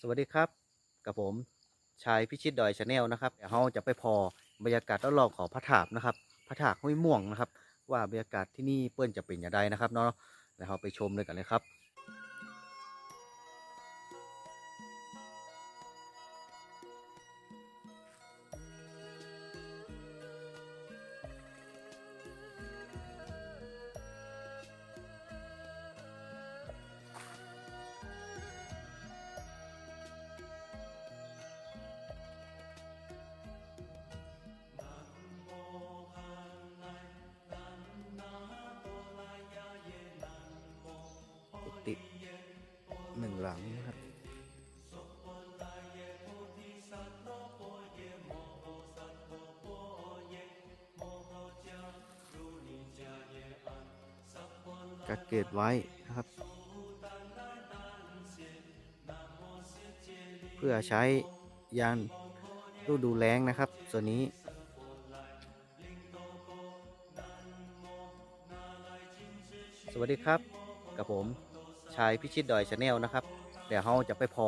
สวัสดีครับ กับผมชายพิชิตดอยชาแนลนะครับเดี๋ยวเราจะไปพอบรรยากาศรอบๆของพระถาบนะครับพระถาบห้วยม่วงนะครับ ว่าบรรยากาศที่นี่เปิ้นจะเป็นอย่างไรนะครับเนาะแล้วเราไปชมเลยกันเลยครับ หนึ่งหลังนะครับกักเกตไว้นะครับ เพื่อใช้ยานฤดูแล้งนะครับส่วนนี้สวัสดีครับ กับผม ชายพิชิตดอยชาแนลนะครับเดี๋ยวเราจะไปพอ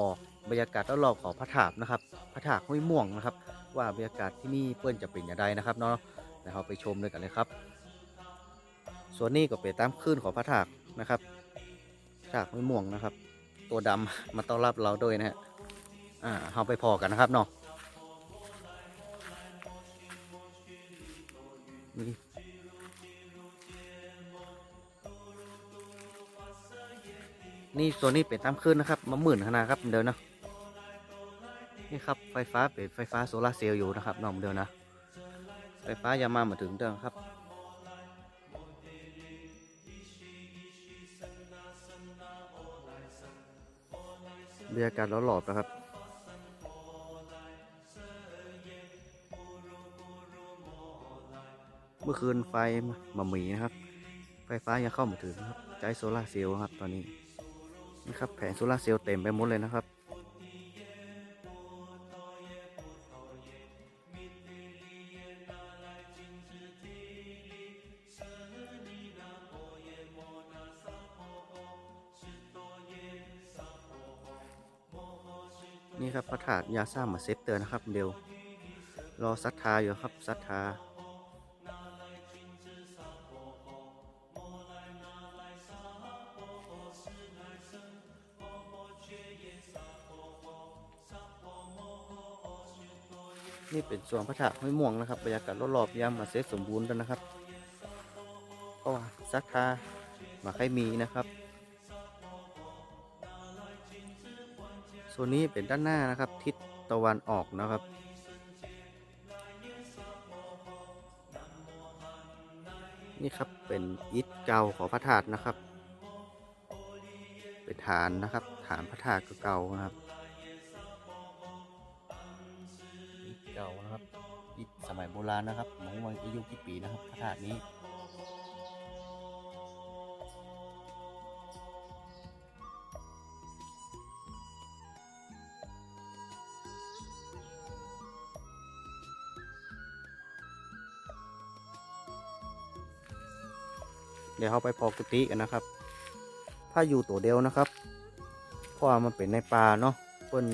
บรรยากาศรอบๆของพระถาบนะครับพระถาบห้วยม่วงนะครับ ว่าบรรยากาศที่นี่เพื่อนจะเป็นอย่างไรนะครับเนาะเดี๋ยวเราไปชมเลยกันเลยครับ ส่วนนี้ก็เป็นตามคลื่นของพระถาบนะครับพระถาบห้วยม่วงนะครับ ตัวดำมาต้อนรับเราด้วยนะฮะอ่าเราไปพอกันนะครับเนาะ นี่ตัวนี้เป็นตามขึ้นนะครับมาหมื่นขนาดครับเดินนะนี่ครับไฟฟ้าเป็นไฟฟ้าโซลาเซลล์อยู่นะครับน้องเดินนะไฟฟ้ายังมามาถึงเดิมครับบรรยากาศหลอบๆนะครับเมื่อคืนไฟมาหมีนะครับ ไฟฟ้ายังเข้ามาถึงนะครับ ใช้โซลาเซลล์ครับตอนนี้ นี่ครับแผงโซลาเซลล์เต็มไปหมดเลยนะครับ นี่ครับพระธาตุยาซ่ามาเซฟเตอร์นะครับเดี๋ยวรอศรัทธาอยู่ครับศรัทธา นี่เป็นส่วนพระธาตุห้วยม่วงนะครับบรรยากาศรอบๆยามมาเซตสมบูรณ์แล้วนะครับ ก็ว่าศรัทามาใครมีนะครับส่วนนี้เป็นด้านหน้านะครับ ทิศตะวันออกนะครับ นี่ครับเป็นอิฐเก่าของพระธาตุนะครับ เป็นฐานนะครับ ฐานพระธาตุเก่านะครับ เก่านะครับสมัยโบราณนะครับหมายว่าอายุกี่ปีนะครับพระธาตุนี้เดี๋ยวเราไปพอกุฏิกันนะครับ ถ้าอยู่ตัวเดียวนะครับเพราะว่ามันเป็นในป่าเนาะเปิ้น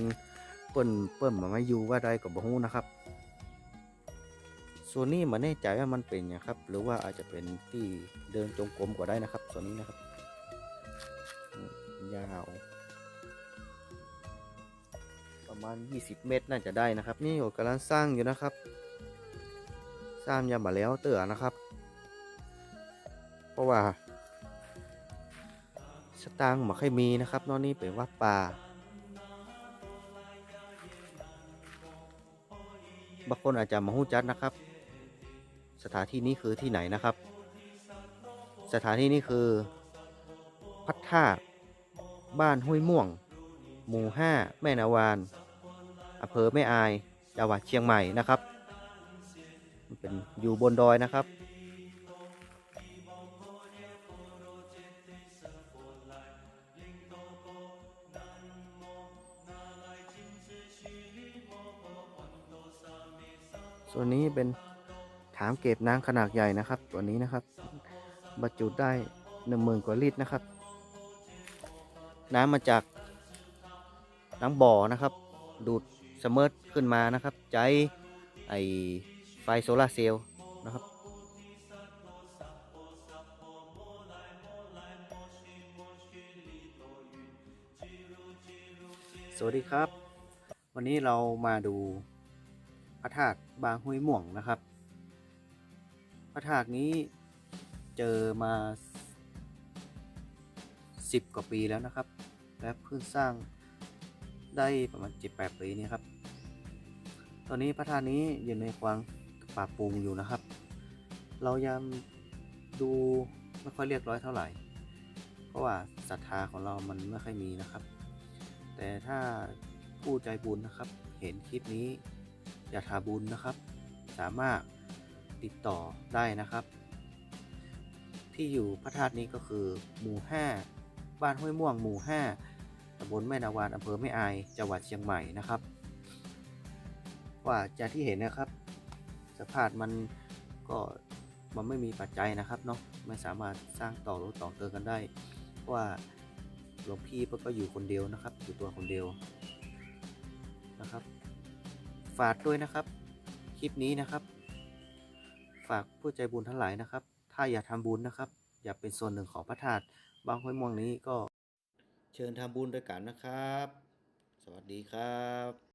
เปิ้นเปิ้นมาไม่อยู่ว่าใดกับบ่ฮู้นะครับส่วนนี้มันแน่ใจว่ามันเป็นอย่างครับ หรือว่าอาจจะเป็นที่เดินจงกรมก็ได้นะครับ ส่วนนี้นะครับ ยาว ประมาณ 20 เมตรน่าจะได้นะครับ นี่ก็กำลังสร้างอยู่นะครับ สร้างยังมาแล้วเตือนะครับ เพราะว่า สตางค์มาค่อยมีนะครับนอกนี่เป็นวัดป่า บางคนอาจจะมาหู้จัดนะครับ สถานที่นี้คือที่ไหนนะครับ สถานที่นี้คือ พัดท่าบ้านห้วยม่วง หมู่ห้าแม่นาวานอำเภอแม่อายจังหวัดเชียงใหม่นะครับ เป็นอยู่บนดอยนะครับ ส่วนี้เป็นถามเก็บน้ำขนาดใหญ่นะครับ ตัวนี้นะครับ บรรจุได้หนึ่งหมื่นกว่าลิตรนะครับ น้ำมาจากหลังบ่อนะครับ ดูดเสมอขึ้นมานะครับใจไอไฟโซลาเซลล์นะครับสวัสดีครับ วันนี้เรามาดู พระธาตุบางห้วยม่วงนะครับ พระธาตุนี้เจอมาสิบกว่าปีแล้วนะครับ และเพิ่งสร้างได้ประมาณเจ็ดแปดปีนี้ครับ ตอนนี้พระธาตุนี้อยู่ในความปรับปรุงอยู่นะครับ เรายังดูไม่ค่อยเรียบร้อยเท่าไหร่ เพราะว่าศรัทธาของเรามันไม่ค่อยมีนะครับ แต่ถ้าผู้ใจบุญนะครับ เห็นคลิปนี้ อยากทาบุญนะครับ สามารถติดต่อได้นะครับ ที่อยู่พระธาตุนี้ก็คือ หมู่ 5 บ้านห้วยม่วงหมู่ 5ตำบลแม่นาวานอำเภอแม่อายจังหวัดเชียงใหม่นะครับ ว่าจากที่เห็นนะครับ สภาพมันก็มันไม่มีปัจจัยนะครับเนาะไม่สามารถสร้างต่อหรือต่อเติมกันได้ เพราะว่าหลวงพี่ก็อยู่คนเดียวนะครับ อยู่ตัวคนเดียว ฝากด้วยนะครับ คลิปนี้นะครับ ฝากผู้ใจบุญทั้งหลายนะครับ ถ้าอยากทำบุญนะครับ อยากเป็นส่วนหนึ่งของพระธาตุบางห้วยม่วงนี้ก็เชิญทำบุญด้วยกันนะครับ สวัสดีครับ